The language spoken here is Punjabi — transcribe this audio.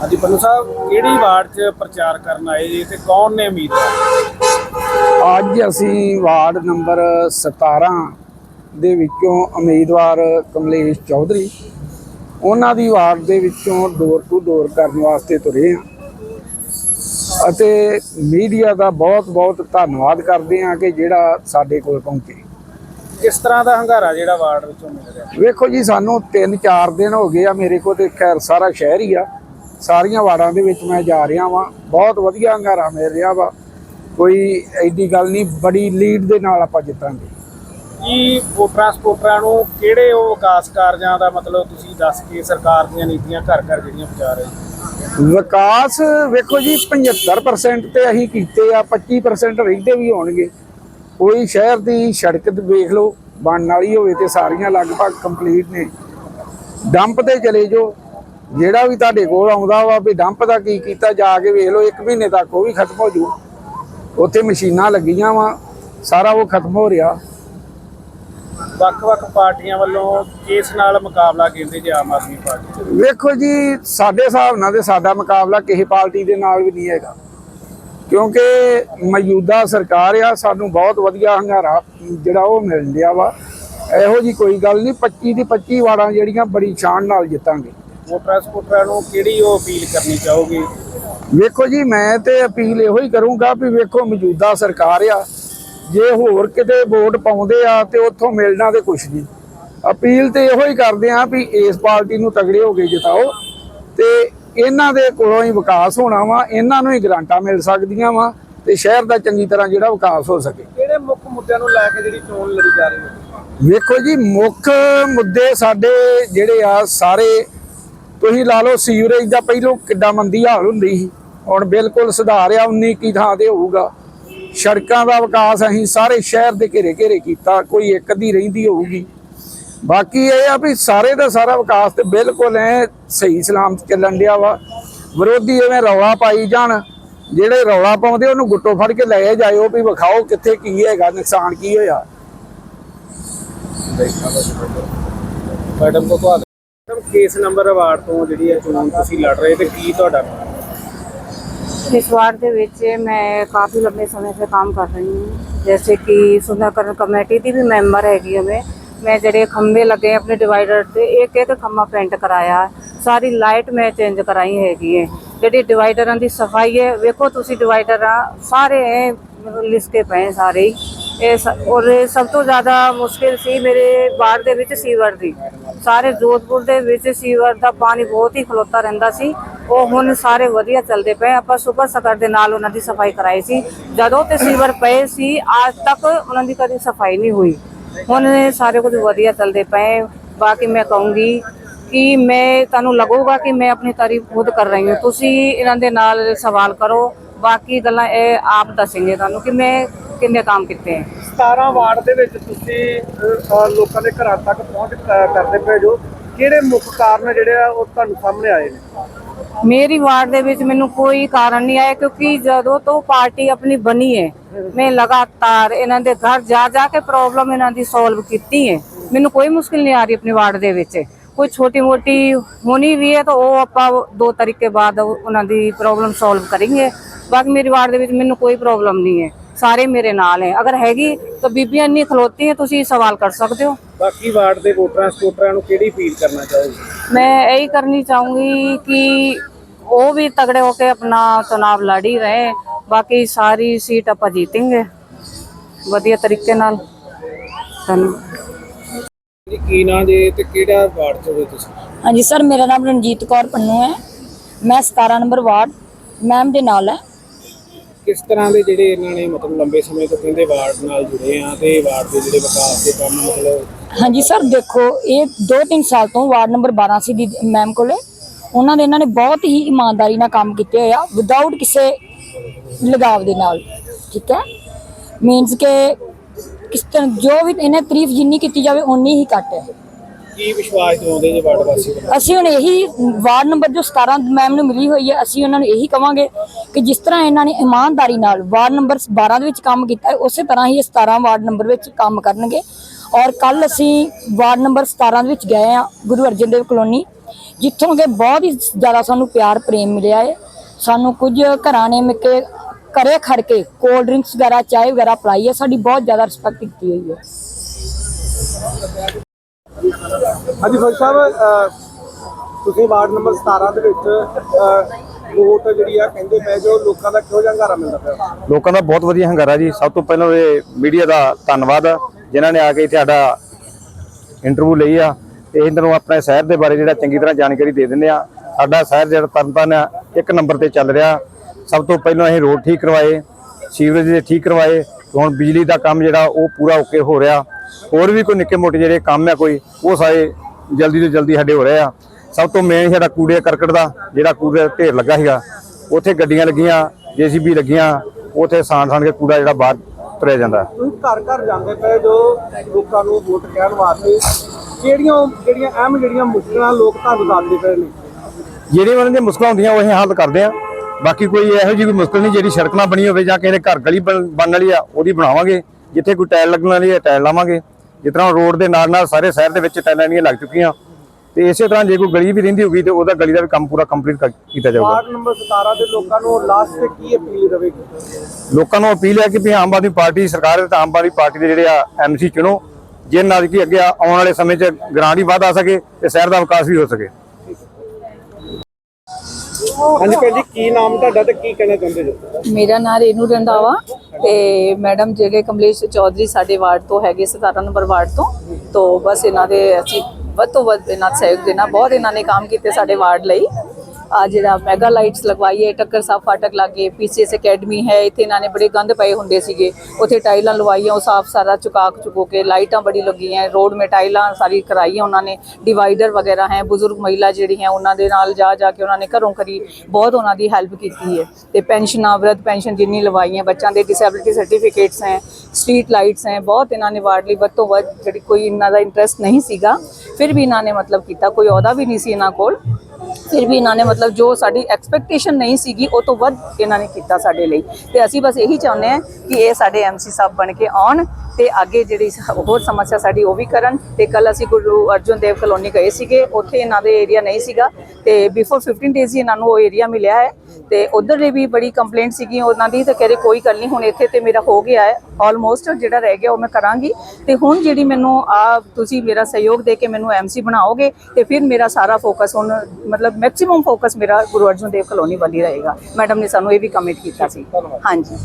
ਹਾਂਜੀ ਪੰਨੂ ਸਾਹਿਬ ਕਿਹੜੀ ਵਾਰਡ 'ਚ ਪ੍ਰਚਾਰ ਕਰਨ ਆਏ ਜੀ ਤੇ ਕੌਣ ਨੇ ਉਮੀਦਵਾਰ? ਅੱਜ ਅਸੀਂ ਵਾਰਡ ਨੰਬਰ 17 ਦੇ ਵਿੱਚੋਂ ਉਮੀਦਵਾਰ ਕਮਲੇਸ਼ ਚੌਧਰੀ ਉਹਨਾਂ ਦੀ ਵਾਰਡ ਦੇ ਵਿੱਚੋਂ ਡੋਰ ਟੂ ਡੋਰ ਕਰਨ ਵਾਸਤੇ ਤੁਰੇ ਹਾਂ। ਅਤੇ ਮੀਡੀਆ ਦਾ ਬਹੁਤ ਬਹੁਤ ਧੰਨਵਾਦ ਕਰਦੇ ਹਾਂ ਕਿ ਜਿਹੜਾ ਸਾਡੇ ਕੋਲ ਪਹੁੰਚੇ। ਕਿਸ ਤਰ੍ਹਾਂ ਦਾ ਹੰਗਾਰਾ ਜਿਹੜਾ ਵਾਰਡ ਵਿੱਚੋਂ ਮਿਲ ਰਿਹਾ? ਵੇਖੋ ਜੀ ਸਾਨੂੰ 3-4 ਦਿਨ ਹੋ ਗਏ ਆ ਮੇਰੇ ਕੋਲ ਤੇ ਖੈਰ ਸਾਰਾ ਸ਼ਹਿਰ ਹੀ ਆ। ਸਾਰੀਆਂ ਵਾਰਡਾਂ ਦੇ ਵਿੱਚ ਮੈਂ ਜਾ ਰਿਹਾ ਵਾਂ। ਬਹੁਤ ਵਧੀਆ ਹੰਗਾਰਾ ਮਿਲ ਰਿਹਾ ਵਾ। ਕੋਈ ਐਡੀ ਗੱਲ ਨਹੀਂ ਬੜੀ ਲੀਡ ਦੇ ਨਾਲ ਆਪਾਂ ਜਿੱਤਾਂਗੇ। ਕੀ ਵੋਟਰਾਂ ਸਪੋਟਰਾਂ ਨੂੰ ਕਿਹੜੇ ਉਹ ਵਿਕਾਸ ਕਾਰਜਾਂ ਦਾ ਮਤਲਬ ਤੁਸੀਂ ਦੱਸ ਕੇ ਸਰਕਾਰ ਦੀਆਂ ਨੀਤੀਆਂ ਘਰ ਘਰ ਜਿਹੜੀਆਂ ਪਹੁੰਚਾ ਰਹੇ? ਵਿਕਾਸ ਵੇਖੋ ਜੀ 75% ਤੇ ਅਸੀਂ ਕੀਤੇ ਆ 25% ਰਹਿੰਦੇ ਵੀ ਹੋਣਗੇ। ਕੋਈ ਸ਼ਹਿਰ ਦੀ ਸੜਕ ਵੇਖ ਲਓ ਬਣਨ ਵਾਲੀ ਹੋਵੇ ਤੇ ਸਾਰੀਆਂ ਲਗਭਗ ਕੰਪਲੀਟ ਨੇ। ਡੰਪ ਤੇ ਚਲੇ ਜਾਓ। ਜਿਹੜਾ ਵੀ ਤੁਹਾਡੇ ਕੋਲ ਆਉਂਦਾ ਵਾ ਵੀ ਡੰਪ ਦਾ ਕੀ ਕੀਤਾ ਜਾ ਕੇ ਵੇਖ ਲਓ ਇੱਕ ਮਹੀਨੇ ਤੱਕ ਉਹ ਵੀ ਖਤਮ ਹੋ ਜੂ। ਉੱਥੇ ਮਸ਼ੀਨਾਂ ਲੱਗੀਆਂ ਵਾ ਸਾਰਾ ਉਹ ਖਤਮ ਹੋ ਰਿਹਾ। ਵੱਖ-ਵੱਖ ਪਾਰਟੀਆਂ ਵੱਲੋਂ ਕਿਸ ਨਾਲ ਮੁਕਾਬਲਾ ਕਹਿੰਦੇ ਜੀ ਆਮ ਆਦਮੀ ਪਾਰਟੀ? ਵੇਖੋ ਜੀ ਸਾਡੇ ਹਿਸਾਬ ਨਾਲ ਤੇ ਸਾਡਾ ਮੁਕਾਬਲਾ ਕਿਸੇ ਪਾਰਟੀ ਦੇ ਨਾਲ ਵੀ ਨਹੀਂ ਹੈਗਾ। ਕਿਉਂਕਿ ਮੌਜੂਦਾ ਸਰਕਾਰ ਆ ਸਾਨੂੰ ਬਹੁਤ ਵਧੀਆ ਹੰਗਾਰਾ ਜਿਹੜਾ ਉਹ ਮਿਲ ਰਿਹਾ ਵਾ। ਇਹੋ ਜੀ ਕੋਈ ਗੱਲ ਨਹੀਂ 25 ਦੀ 25 ਵਾਰਾਂ ਜਿਹੜੀਆਂ ਬੜੀ ਸ਼ਾਨ ਨਾਲ ਜਿੱਤਾਂਗੇ। ਵੋਟਰਾਂ ਸਪੋਟਰਾਂ ਨੂੰ ਕਿਹੜੀ ਉਹ ਅਪੀਲ ਕਰਨੀ ਚਾਹੋਗੇ? ਵੇਖੋ ਜੀ ਮੈਂ ਤੇ ਅਪੀਲ ਇਹੋ ਹੀ ਕਰੂੰਗਾ ਵੀ ਵੇਖੋ ਮੌਜੂਦਾ ਸਰਕਾਰ ਆ ਜੇ ਹੋਰ ਕਿਤੇ ਵੋਟ ਪਾਉਂਦੇ ਆ ਤੇ ਉੱਥੋਂ ਮਿਲਣਾ ਤੇ ਕੁਛ ਨਹੀਂ। ਅਪੀਲ ਤੇ ਇਹੋ ਹੀ ਕਰਦੇ ਆ ਵੀ ਇਸ ਪਾਰਟੀ ਨੂੰ ਤਗੜੇ ਹੋ ਕੇ ਜਿਤਾਓ ਤੇ ਇਹਨਾਂ ਦੇ ਕੋਲੋਂ ਹੀ ਵਿਕਾਸ ਹੋਣਾ ਵਾ ਇਹਨਾਂ ਨੂੰ ਹੀ ਗ੍ਰਾਂਟਾਂ ਮਿਲ ਸਕਦੀਆਂ ਵਾ ਤੇ ਸ਼ਹਿਰ ਦਾ ਚੰਗੀ ਤਰ੍ਹਾਂ ਜਿਹੜਾ ਵਿਕਾਸ ਹੋ ਸਕੇ। ਕਿਹੜੇ ਮੁੱਖ ਮੁੱਦਿਆਂ ਨੂੰ ਲੈ ਕੇ ਜਿਹੜੀ ਚੋਣ ਲੜੀ ਜਾ ਰਹੀ ਹੈ? ਵੇਖੋ ਜੀ ਮੁੱਖ ਮੁੱਦੇ ਸਾਡੇ ਜਿਹੜੇ ਆ ਸਾਰੇ ਤੁਸੀਂ ਲਾ ਲਓ ਸੀਵਰੇਜ ਦਾ ਪਹਿਲੋਂ ਕਿੱਡਾ ਮੰਦੀ ਹਾਲ ਹੁੰਦੀ ਸੀ। ਹੁਣ ਬਿਲਕੁਲ ਸੁਧਾਰਿਆ 19 ਕੀ ਥਾਂ ਤੇ ਹੋਊਗਾ। ਸੜਕਾਂ ਦਾ ਵਿਕਾਸ ਅਸੀਂ ਸਾਰੇ ਸ਼ਹਿਰ ਦੇ ਘੇਰੇ ਘੇਰੇ ਕੀਤਾ, ਕੋਈ ਇੱਕ ਦੀ ਰਹਿੰਦੀ ਹੋਊਗੀ। ਬਾਕੀ ਇਹ ਆ ਵੀ ਸਾਰੇ ਦਾ ਸਾਰਾ ਵਿਕਾਸ ਤੇ ਬਿਲਕੁਲ ਐ ਸਹੀ ਸਲਾਮਤ ਚੱਲਣ ਡਿਆ ਵਾ। ਵਿਰੋਧੀ ਐਵੇਂ ਰੌਲਾ ਪਾਈ ਜਾਣ, ਜਿਹੜੇ ਰੌਲਾ ਪਾਉਂਦੇ ਉਹਨੂੰ ਗੁੱਟੋ ਫੜ ਕੇ ਲੈ ਜਾਇਓ ਵੀ ਵਿਖਾਓ ਕਿੱਥੇ ਕੀ ਹੈਗਾ, ਨੁਕਸਾਨ ਕੀ ਹੋਇਆ। ਮੈਡਮ ਤੋਂ ਤੁਹਾਡਾ ਮੈਡਮ ਕੇਸ ਨੰਬਰ ਅਵਾਰਡ ਤੋਂ ਜਿਹੜੀ ਹੈ ਚੋਣ ਤੁਸੀਂ ਲੜ ਰਹੇ ਤੇ ਕੀ ਤੁਹਾਡਾ ਨਾਮ? इस वार्ड ਦੇ ਵਿੱਚ ਮੈਂ ਕਾਫੀ ਲੰਬੇ ਸਮੇਂ ਸੇ ਕੰਮ ਕਰ ਰਹੀ ਹਾਂ ਜੈਸੇ ਕਿ ਸੁੰਦਰਕਰਨ ਕਮੇਟੀ ਦੀ ਵੀ ਮੈਂਬਰ ਹੈਗੀ ਹਾਂ ਮੈਂ ਮੈਂ ਜਿਹੜੇ ਖੰਭੇ ਲੱਗੇ ਆਪਣੇ ਡਿਵਾਈਡਰ ਤੇ ਇੱਕ ਇੱਕ ਖੰਭਾ ਪੇਂਟ ਕਰਾਇਆ ਸਾਰੀ ਲਾਈਟ ਮੈਂ ਚੇਂਜ ਕਰਾਈ ਹੈਗੀ ਹੈ ਜਿਹੜੀ ਡਿਵਾਈਡਰਾਂ ਦੀ ਸਫਾਈ ਹੈ ਵੇਖੋ ਤੁਸੀਂ ਡਿਵਾਈਡਰਾਂ ਸਾਰੇ ਐਂ ਮਤਲਬ ਲਿਸਕੇ ਪਏ ਸਾਰੇ ਹੀ। ਇਹ ਸ- ਔਰ ਸਭ ਤੋਂ ਜ਼ਿਆਦਾ ਮੁਸ਼ਕਿਲ ਸੀ ਮੇਰੇ ਵਾਰਡ ਦੇ ਵਿੱਚ ਸੀਵਰ ਦੀ ਸਾਰੇ ਜੋਧਪੁਰ ਦੇ ਵਿੱਚ ਸੀਵਰ ਦਾ ਪਾਣੀ ਬਹੁਤ ਹੀ ਖਲੋਤਾ ਰਹਿੰਦਾ ਸੀ। ਉਹ ਹੁਣ ਸਾਰੇ ਵਧੀਆ ਚੱਲਦੇ ਪਏ। ਆਪਾਂ ਸੁਪਰ ਸਕਰ ਦੇ ਨਾਲ ਉਹਨਾਂ ਦੀ ਸਫ਼ਾਈ ਕਰਾਈ ਸੀ। ਜਦੋਂ ਤੇ ਸੀਵਰ ਪਏ ਸੀ, ਅੱਜ ਤੱਕ ਉਹਨਾਂ ਦੀ ਕਦੀ ਸਫ਼ਾਈ ਨਹੀਂ ਹੋਈ। ਹੁਣ ਸਾਰੇ ਕੁਝ ਵਧੀਆ ਚੱਲਦੇ ਪਏ। ਬਾਕੀ ਮੈਂ ਕਹੂੰਗੀ ਕਿ ਮੈਂ, ਤੁਹਾਨੂੰ ਲੱਗੂਗਾ ਕਿ ਮੈਂ ਆਪਣੀ ਤਾਰੀਫ ਖੁਦ ਕਰ ਰਹੀ ਹਾਂ। ਤੁਸੀਂ ਇਹਨਾਂ ਦੇ ਨਾਲ ਸਵਾਲ ਕਰੋ। ਬਾਕੀ ਗੱਲਾਂ ਇਹ ਆਪ ਦੱਸਣਗੇ ਤੁਹਾਨੂੰ ਕਿ ਮੈਂ ਕਿੰਨੇ ਕੰਮ ਕੀਤੇ ਹੈ 17 ਵਾਰਡ ਦੇ ਵਿੱਚ ਤੁਸੀਂ ਅਹ, ਅਹ, ਲੋਕਾਂ ਦੇ ਘਰਾਂ ਤੱਕ ਪਹੁੰਚ ਕਰਦੇ ਪਏ ਜੋ। ਕਿਹੜੇ ਮੁੱਖ ਕਾਰਨ ਜਿਹੜੇ ਆ ਉਹ ਤੁਹਾਨੂੰ ਸਾਹਮਣੇ ਆਏ ਨੇ? ਮੇਰੀ ਵਾਰਡ ਦੇ ਵਿੱਚ ਮੈਨੂੰ ਕੋਈ ਕਾਰਨ ਨਹੀਂ ਆਇਆ ਕਿਉਂਕਿ ਜਦੋਂ ਤੋਂ ਪਾਰਟੀ ਆਪਣੀ ਬਣੀ ਹੈ ਮੈਂ ਲਗਾਤਾਰ ਇਹਨਾਂ ਦੇ ਘਰ ਜਾ ਜਾ ਕੇ ਪ੍ਰੋਬਲਮ ਇਹਨਾਂ ਦੀ ਸੋਲਵ ਕੀਤੀ ਹੈ। ਮੈਨੂੰ ਕੋਈ ਮੁਸ਼ਕਿਲ ਨਹੀਂ ਆ ਰਹੀ ਆਪਣੀ ਵਾਰਡ ਦੇ ਵਿੱਚ। ਕੋਈ ਛੋਟੀ ਮੋਟੀ ਹੋਣੀ ਵੀ ਹੈ ਤਾਂ ਉਹ ਆਪਾਂ ਦੋ ਤਰੀਕੇ ਬਾਅਦ ਉਹਨਾਂ ਦੀ ਪ੍ਰੋਬਲਮ ਸੋਲਵ ਕਰਾਂਗੇ। ਬਾਕੀ ਮੇਰੀ ਵਾਰਡ ਦੇ ਵਿੱਚ ਮੈਨੂੰ ਕੋਈ ਪ੍ਰੋਬਲਮ ਨਹੀਂ ਹੈ। ਸਾਰੇ ਮੇਰੇ ਨਾਲ ਹੈ। ਅਗਰ ਹੈਗੀ ਤਾਂ ਬੀਬੀਆਂ ਇੰਨੀ ਖਲੋਤੀ ਹੈ ਤੁਸੀਂ ਸਵਾਲ ਕਰ ਸਕਦੇ ਹੋ। ਬਾਕੀ ਵਾਰਡ ਦੇ ਵੋਟਰਾਂ ਸਪੋਰਟਰਾਂ ਨੂੰ ਕਿਹੜੀ ਅਪੀਲ ਕਰਨਾ ਚਾਹੋਗੇ? ਮੈਂ ਇਹੀ ਕਰਨੀ ਚਾਹੂੰਗੀ ਕਿ ਉਹ ਵੀ ਤਗੜੇ ਹੋ ਕੇ ਆਪਣਾ ਚੁਣਾਵ ਲੜੀ ਰਹੇ। ਬਾਕੀ ਸਾਰੀ ਸੀਟ ਆਪਾਂ ਜੀਤेंगे ਵਧੀਆ ਤਰੀਕੇ ਨਾਲ। ਧੰਨਵਾਦ। ਹਾਂਜੀ ਸਰ ਮੇਰਾ ਨਾਮ ਰਣਜੀਤ ਕੌਰ ਪੰਨੂ ਹੈ। ਮੈਂ 17 ਨੰਬਰ ਵਾਰਡ ਮੈਮ ਦੇ ਨਾਲ ਹੈ। ਕਿਸ ਤਰ੍ਹਾਂ ਦੇ ਜਿਹੜੇ ਇਹਨਾਂ ਨੇ ਮਤਲਬ ਲੰਬੇ ਸਮੇਂ ਤੋਂ ਕਹਿੰਦੇ ਵਾਰਡ ਨਾਲ ਜੁੜੇ ਆ ਤੇ ਵਾਰਡ ਦੇ ਜਿਹੜੇ ਵਿਕਾਸ ਦੇ ਕੰਮ ਮਤਲਬ ਹਾਂਜੀ ਸਰ, ਦੇਖੋ, ਇਹ 2-3 ਸਾਲ ਤੋਂ ਵਾਰਡ ਨੰਬਰ 12 ਸੀ ਦੀ ਮੈਮ ਕੋਲੇ। ਉਹਨਾਂ ਦੇ ਇਹਨਾਂ ਨੇ ਬਹੁਤ ਹੀ ਇਮਾਨਦਾਰੀ ਨਾਲ ਕੰਮ ਕੀਤੇ ਹੋਏ ਆ ਵਿਦਆਊਟ ਕਿਸੇ ਲਗਾਵ ਦੇ ਨਾਲ, ਠੀਕ ਹੈ? ਮੀਨਸ ਕਿ ਕਿਸ ਤਰ੍ਹਾਂ ਜੋ ਵੀ ਇਹਨੇ ਤਾਰੀਫ ਜਿੰਨੀ ਕੀਤੀ ਜਾਵੇ, ਓਨੀ ਹੀ ਘੱਟ ਹੈ। ਕੀ ਵਿਸ਼ਵਾਸ ਦਿਵਾਉਂਦੇ ਜੇ ਵਾਰਡ ਵਾਸੀ ਨੂੰ? ਅਸੀਂ ਹੁਣ ਇਹੀ ਵਾਰਡ ਨੰਬਰ ਜੋ 17 ਮੈਮ ਨੂੰ ਮਿਲੀ ਹੋਈ ਹੈ, ਅਸੀਂ ਉਹਨਾਂ ਨੂੰ ਇਹੀ ਕਵਾਂਗੇ ਕਿ ਜਿਸ ਤਰ੍ਹਾਂ ਇਹਨਾਂ ਨੇ ਇਮਾਨਦਾਰੀ ਨਾਲ ਵਾਰਡ ਨੰਬਰ 12 ਦੇ ਵਿੱਚ ਕੰਮ ਕੀਤਾ ਹੈ ਉਸੇ ਤਰ੍ਹਾਂ ਹੀ ਇਹ 17 ਵਾਰਡ ਨੰਬਰ ਵਿੱਚ ਕੰਮ ਕਰਨਗੇ। ਔਰ ਕੱਲ ਅਸੀਂ ਵਾਰਡ ਨੰਬਰ 17 ਦੇ ਵਿੱਚ ਗਏ ਆ ਗੁਰੂ ਅਰਜਨ ਦੇਵ ਕਲੋਨੀ, ਜਿੱਥੋਂ ਕਿ ਬਹੁਤ ਹੀ ਜ਼ਿਆਦਾ ਸਾਨੂੰ ਪਿਆਰ, ਪ੍ਰੇਮ ਮਿਲਿਆ ਹੈ। ਸਾਨੂੰ ਕੁਝ ਘਰਾਂ ਨੇ ਮਿੱਕੇ ਘਰੇ ਖੜ ਕੇ ਕੋਲਡ ਡਰਿੰਕਸ ਵਗੈਰਾ, ਚਾਹ ਵਗੈਰਾ ਪਲਾਈ ਹੈ, ਸਾਡੀ ਬਹੁਤ ਜ਼ਿਆਦਾ ਰਿਸਪੈਕਟ ਕੀਤੀ ਹੋਈ ਹੈ। ਹਾਂਜੀ, ਫੌਜ ਸਾਹਿਬ ਤੁਸੀਂ ਵਾਰਡ ਨੰਬਰ 17 ਦੇ ਵਿੱਚ ਵੋਟ ਜਿਹੜੀ ਆ, ਕਹਿੰਦੇ ਪਏ ਜੋ ਲੋਕਾਂ ਦਾ ਕਿਹੋ ਜਿਹਾ ਹੰਗਾਰਾ ਮਿਲਦਾ ਪਿਆ? ਲੋਕਾਂ ਦਾ ਬਹੁਤ ਵਧੀਆ ਹੰਗਾਰਾ ਜੀ। ਸਭ ਤੋਂ ਪਹਿਲਾਂ ਇਹ ਮੀਡੀਆ ਦਾ ਧੰਨਵਾਦ ਜਿਨ੍ਹਾਂ ਨੇ ਆ ਕੇ ਤੁਹਾਡਾ ਇੰਟਰਵਿਊ ਲਈ ਆ। ਤੇ ਇਹਨਾਂ ਨੂੰ ਆਪਣੇ ਸ਼ਹਿਰ ਦੇ ਬਾਰੇ ਜਿਹੜਾ ਚੰਗੀ ਤਰ੍ਹਾਂ ਜਾਣਕਾਰੀ ਦੇ ਦਿੰਦੇ ਆ। ਸਾਡਾ ਸ਼ਹਿਰ ਜਿਹੜਾ ਤਰਨਤਾਰਨ ਆ, ਇੱਕ ਨੰਬਰ ਤੇ ਚੱਲ ਰਿਹਾ। ਸਭ ਤੋਂ ਪਹਿਲਾਂ ਅਸੀਂ ਰੋਡ ਠੀਕ ਕਰਵਾਏ, ਸੀਵਰੇਜ ਦੇ ਠੀਕ ਕਰਵਾਏ। ਤੇ ਹੁਣ ਬਿਜਲੀ ਦਾ ਕੰਮ ਜਿਹੜਾ, ਉਹ ਪੂਰਾ ਓਕੇ ਹੋ ਰਿਹਾ। ਹੋਰ ਵੀ ਕੋਈ ਨਿੱਕੇ ਮੋਟੇ ਜਿਹੜੇ ਕੰਮ ਆ ਕੋਈ ਉਹ ਸਾਰੇ ਜਲਦੀ ਤੋਂ ਜਲਦੀ ਸਾਡੇ ਹੋ ਰਹੇ ਆ। ਸਭ ਤੋਂ ਮੇਨ ਸਾਡਾ ਕੂੜੇ ਕਰਕਟ ਦਾ ਜਿਹੜਾ ਕੂੜੇ ਦਾ ਢੇਰ ਲੱਗਾ ਸੀਗਾ। ਉੱਥੇ ਗੱਡੀਆਂ ਲੱਗੀਆਂ ਜੀਸੀਬੀ ਲੱਗੀਆਂ ਉੱਥੇ ਸਾਣ ਸਾਣ ਕੇ ਕੂੜਾ ਜਿਹੜਾ ਬਾਹਰ ਤੁਰਿਆ ਜਾਂਦਾ। ਘਰ ਘਰ ਜਾਂਦੇ ਪਏ ਜੋ ਲੋਕਾਂ ਨੂੰ ਵੋਟ ਕਹਿਣ ਵਾਸਤੇ ਕਿਹੜੀਆਂ ਜਿਹੜੀਆਂ ਅਹਿਮ ਜਿਹੜੀਆਂ ਮੁਸ਼ਕਲਾਂ ਲੋਕ ਤੁਹਾਨੂੰ ਦੱਸਦੇ ਪਏ ਨੇ? ਜਿਹੜੀ ਉਹਨਾਂ ਦੀਆਂ ਮੁਸ਼ਕਲਾਂ ਹੁੰਦੀਆਂ ਉਹ ਅਸੀਂ ਹੱਲ ਕਰਦੇ ਆ। ਬਾਕੀ ਕੋਈ ਇਹੋ ਜਿਹੀ ਕੋਈ ਮੁਸ਼ਕਲ ਨਹੀਂ ਜਿਹੜੀ ਸੜਕ ਨਾ ਬਣੀ ਹੋਵੇ ਜਾਂ ਕਿਸੇ ਘਰ ਗਲੀ ਬਣ- ਬਣਨ ਵਾਲੀ ਆ ਉਹਦੀ ਬਣਾਵਾਂਗੇ। ਜਿੱਥੇ ਕੋਈ ਟਾਇਲ ਲੱਗਣ ਵਾਲੀ ਹੈ ਟਾਇਲ ਲਾਵਾਂਗੇ। ਜਿਸ ਤਰ੍ਹਾਂ ਰੋਡ ਦੇ ਨਾਲ ਨਾਲ ਸਾਰੇ ਸ਼ਹਿਰ ਦੇ ਵਿੱਚ ਟਾਇਲਾਂ ਨਹੀਂ ਲੱਗ ਚੁੱਕੀਆਂ। ਤੇ ਇਸੇ ਤਰ੍ਹਾਂ ਜੇ ਕੋਈ ਗਲੀ ਵੀ ਰਹਿੰਦੀ ਹੋਗੀ ਤੇ ਉਹਦਾ ਗਲੀ ਦਾ ਵੀ ਕੰਮ ਪੂਰਾ ਕੰਪਲੀਟ ਕੀਤਾ ਜਾਊਗਾ। ਵਾਰਡ ਨੰਬਰ 17 ਦੇ ਲੋਕਾਂ ਨੂੰ ਲਾਸਟ ਤੇ ਕੀ ਅਪੀਲ ਰਹੇਗੀ? ਲੋਕਾਂ ਨੂੰ ਅਪੀਲ ਹੈ ਕਿ ਵੀ ਆਮ ਆਦਮੀ ਪਾਰਟੀ ਸਰਕਾਰ ਤਾਂ ਆਮ ਆਦਮੀ ਪਾਰਟੀ ਦੇ ਜਿਹੜੇ ਆ ਐਮਸੀ ਚੁਣੋ ਜਿਸ ਨਾਲ ਕਿ ਅੱਗੇ ਆਉਣ ਵਾਲੇ ਸਮੇਂ 'ਚ ਗ੍ਰਾਂਟ ਵੀ ਵੱਧ ਆ ਸਕੇ ਤੇ ਸ਼ਹਿਰ ਦਾ ਵਿਕਾਸ ਵੀ ਹੋ ਸਕੇ। ਹਾਂਜੀ ਭੈਣ ਜੀ, ਕੀ ਨਾਮ ਤੁਹਾਡਾ ਤੇ ਕੀ ਕਹਿਣਾ ਚਾਹੁੰਦੇ ਜੋ? ਮੇਰਾ ਨਾਮ ਰੇਨੂ ਰੰਧਾਵਾ ਤੇ ਮੈਡਮ ਜਿਹੜੇ ਕਮਲੇਸ਼ ਚੌਧਰੀ ਸਾਡੇ ਵਾਰਡ ਤੋਂ ਹੈਗੇ 17 ਨੰਬਰ ਵਾਰਡ ਤੋਂ ਤੋਂ ਬਸ ਇਹਨਾਂ ਦੇ ਅਸੀਂ ਵੱਧ ਤੋਂ ਵੱਧ ਇਹਨਾਂ ਦਾ ਸਹਿਯੋਗ ਦੇਣਾ, ਬਹੁਤ ਇਹਨਾਂ ਨੇ ਕੰਮ ਕੀਤੇ ਸਾਡੇ ਵਾਰਡ ਲਈ। ਆ ਜਿਹੜਾ ਮੈਗਾ ਲਾਈਟਸ ਲਗਵਾਈ ਹੈ ਟੱਕਰ ਸਾਫ਼ ਫਾਟਕ ਲਾਗੇ ਪੀਸੀਐਸ ਅਕੈਡਮੀ ਹੈ, ਇੱਥੇ ਇਹਨਾਂ ਨੇ ਬੜੇ ਗੰਦ ਪਏ ਹੁੰਦੇ ਸੀਗੇ। ਉੱਥੇ ਟਾਈਲਾਂ ਲਵਾਈਆਂ, ਉਹ ਸਾਫ਼ ਸਾਰਾ ਚੁਕਾ ਚੁਕੋ ਕੇ ਲਾਈਟਾਂ ਬੜੀ ਲੱਗੀਆਂ ਰੋਡ ਮੇ ਟਾਈਲਾਂ ਸਾਰੀ ਕਰਾਈਆਂ ਉਹਨਾਂ ਨੇ ਡਿਵਾਈਡਰ ਵਗੈਰਾ ਹੈ, ਬਜ਼ੁਰਗ ਮਹਿਲਾ ਜਿਹੜੀ ਹੈ ਉਹਨਾਂ ਦੇ ਨਾਲ ਜਾ ਜਾ ਕੇ ਉਹਨਾਂ ਨੇ ਘਰੋਂ ਕਰੀ ਬਹੁਤ ਉਹਨਾਂ ਦੀ ਹੈਲਪ ਕੀਤੀ ਹੈ। ਤੇ ਪੈਨਸ਼ਨਾਂ ਵਰਧ ਪੈਨਸ਼ਨ ਜਿੰਨੀ ਲਵਾਈਆਂ, ਬੱਚਿਆਂ ਦੇ ਡਿਸੇਬਿਲਿਟੀ ਸਰਟੀਫਿਕੇਟਸ ਹੈ ਸਟਰੀਟ ਲਾਈਟਸ ਹੈ, ਬਹੁਤ ਇਹਨਾਂ ਨੇ ਵਾਰਡ ਲਈ ਵੱਧ ਤੋਂ ਵੱਧ ਜਿਹੜੀ ਕੋਈ ਇਹਨਾਂ ਦਾ ਇੰਟਰਸਟ ਨਹੀਂ ਸੀਗਾ, ਫਿਰ ਵੀ ਇਹਨਾਂ ਨੇ ਮਤਲਬ ਕੀਤਾ, ਕੋਈ ਅਹੁਦਾ ਵੀ ਨਹੀਂ ਸੀ ਇਹਨਾਂ ਕੋਲ। ਫਿਰ ਵੀ ਇਹਨਾਂ ਨੇ ਮਤਲਬ ਜੋ ਸਾਡੀ ਐਕਸਪੈਕਟੇਸ਼ਨ ਨਹੀਂ ਸੀਗੀ, ਉਹ ਤੋਂ ਵੱਧ ਇਹਨਾਂ ਨੇ ਕੀਤਾ ਸਾਡੇ ਲਈ। ਤੇ ਅਸੀਂ ਬਸ ਇਹੀ ਚਾਹੁੰਦੇ ਹਾਂ ਕਿ ਇਹ ਸਾਡੇ ਐਮਸੀ ਸਾਹਿਬ ਬਣ ਕੇ ਆਉਣ ਤੇ ਅੱਗੇ ਜਿਹੜੀ ਹੋਰ ਸਮੱਸਿਆ ਸਾਡੀ ਉਹ ਵੀ ਕਰਨ। ਤੇ ਕੱਲ ਅਸੀਂ ਗੁਰੂ ਅਰਜਨ ਦੇਵ ਕਲੋਨੀ ਗਏ ਸੀਗੇ, ਉੱਥੇ ਇਹਨਾਂ ਦੇ ਏਰੀਆ ਨਹੀਂ ਸੀਗਾ। ਤੇ ਬਿਫੋਰ 15 ਡੇਜ਼ ਹੀ ਇਹਨਾਂ ਨੂੰ ਉਹ ਏਰੀਆ ਮਿਲਿਆ ਹੈ। ਤੇ ਉਧਰ ਦੇ ਵੀ ਬੜੀ ਕੰਪਲੇਂਟ ਸੀਗੀ ਉਹਨਾਂ ਦੀ, ਤੇ ਕਹਿੰਦੇ ਕੋਈ ਗੱਲ ਨਹੀਂ, ਹੁਣ ਇੱਥੇ ਤੇ ਮੇਰਾ ਹੋ ਗਿਆ ਹੈ ਆਲਮੋਸਟ ਜਿਹੜਾ ਰਹਿ ਗਿਆ ਉਹ ਮੈਂ ਕਰਾਂਗੀ। ਤੇ ਹੁਣ ਜਿਹੜੀ ਮੈਨੂੰ ਆ ਤੁਸੀਂ ਮੇਰਾ ਸਹਿਯੋਗ ਦੇ ਕੇ ਮੈਨੂੰ ਐਮਸੀ ਬਣਾਓਗੇ, ਤੇ ਫਿਰ ਮੇਰਾ ਸਾਰਾ ਫੋਕਸ ਹੁਣ, ਮਤਲਬ ਮੈਕਸਿਮਮ ਫੋਕਸ ਮੇਰਾ ਗੁਰੂ ਅਰਜਨ ਦੇਵ ਕਲੋਨੀ ਵੱਲ ਹੀ ਰਹੇਗਾ। ਮੈਡਮ ਨੇ ਸਾਨੂੰ ਇਹ ਵੀ ਕਮਿਟ ਕੀਤਾ ਸੀ। ਹਾਂਜੀ।